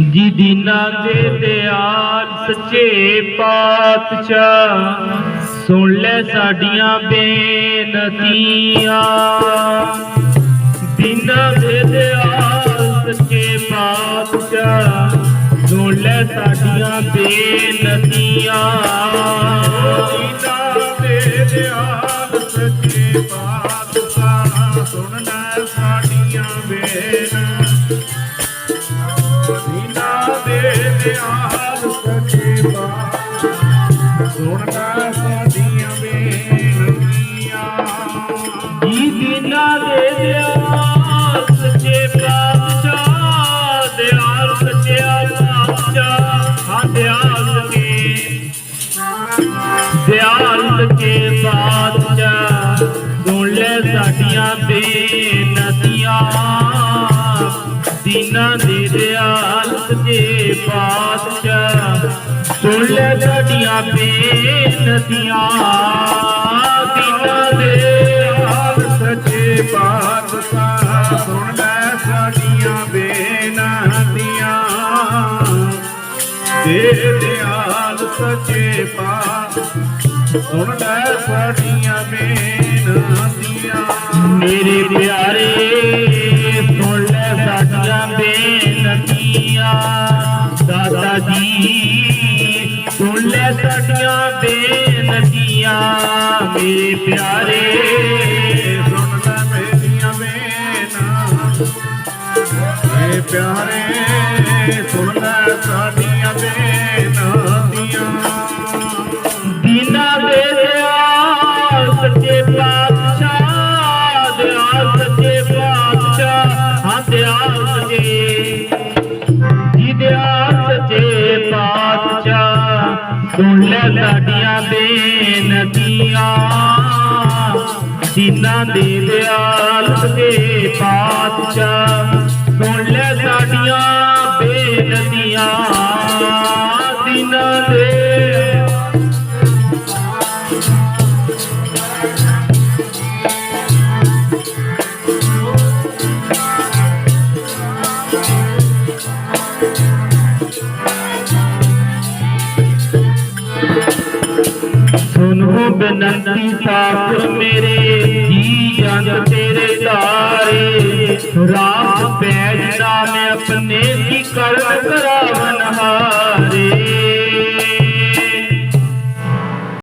ਜੀ ਦੀਨਾ ਦੇ ਦਿਆਲ, ਸੱਚੇ ਪਾਤਸ਼ਾਹ। ਸੁਣ ਲੈ ਸਾਡੀਆਂ ਬੇਨਤੀਆਂ। ਦੀਨਾ ਦੇ ਦਿਆਲ, ਸੱਚੇ ਪਾਤਸ਼ਾਹ। ਸੁਣ ਲੈ ਸਾਡੀਆਂ ਬੇਨਤੀਆਂ। ਦੀਨਾ ਦੇ ਦਿਆਲ, ਸੱਚੇ ਪਾਤਸ਼ਾਹ। ਦੀਨਾ ਦੇ ਦਿਆਲ ਸੱਚੇ ਪਾਤਸ਼ਾਹ। ਸੁਣ ਲੈ ਸਾਡੀਆਂ ਬੇਨਤੀਆਂ। ਜੀ ਦੀਨਾ ਦੇ ਦਿਆਲ ਸੱਚੇ ਪਾਤਸ਼ਾਹ ਦਿਆਲ ਸੱਚਿਆ ਪਾਤਸ਼ਾਹ ਹਾਂ ਦਿਆਲ ਸੱਚੇ ਦਿਆਲ ਦੀਨਾ ਦੇ ਦਿਆਲ ਸੱਚੇ ਪਾਤਸ਼ਾਹ। ਸੁਣ ਲੈ ਸਾਡੀਆਂ ਬੇਨਤੀਆਂ, ਦੀਨਾ ਦੇ ਦਿਆਲ ਸੱਚੇ ਪਾਤਸ਼ਾਹ। ਸੁਣ ਲੈ ਸਾਡੀਆਂ ਬੇਨਤੀਆਂ, ਦੇ ਦਿਆਲ ਸੱਚੇ ਪਾਤਸ਼ਾਹ। ਸੁਣ ਲੈ ਸਾਡੀਆਂ ਬੇਨਤੀਆਂ ਬੇਨਤੀਆਂ ਦਾਦਾ ਜੀ ਸੁਣ ਲੈ ਸਾਡੀਆਂ ਬੇਨਤੀਆਂ ਮੇਰੇ ਪਿਆਰੇ ਸੁਣ ਲੈ ਮੇਰੀਆਂ ਬੇਨਤੀਆਂ ਏ ਪਿਆਰੇ ਪਾਤਸ਼ਾਹ ਸਾਡੀਆਂ ਬੇਨਤੀਆਂ ਦੀਨਾ ਦੇ ਦਿਆਲ ਸੱਚੇ ਪਾਤਸ਼ਾਹ। ਸੁਣ ਲੈ ਸਾਡੀਆਂ ਬੇਨਤੀਆਂ ਦੀਨਾ ਦੇ ਹੋ ਬਨੰਤੀ ਸਾਥ ਮੇਰੇ, ਜੀ ਜੰਗ ਤੇਰੇ ਧਾਰੇ। ਰਾਮ ਪੈ ਜਾਣਾ ਮੈਂ ਆਪਣੇ ਦੀ ਕਰਮ ਕਰਾ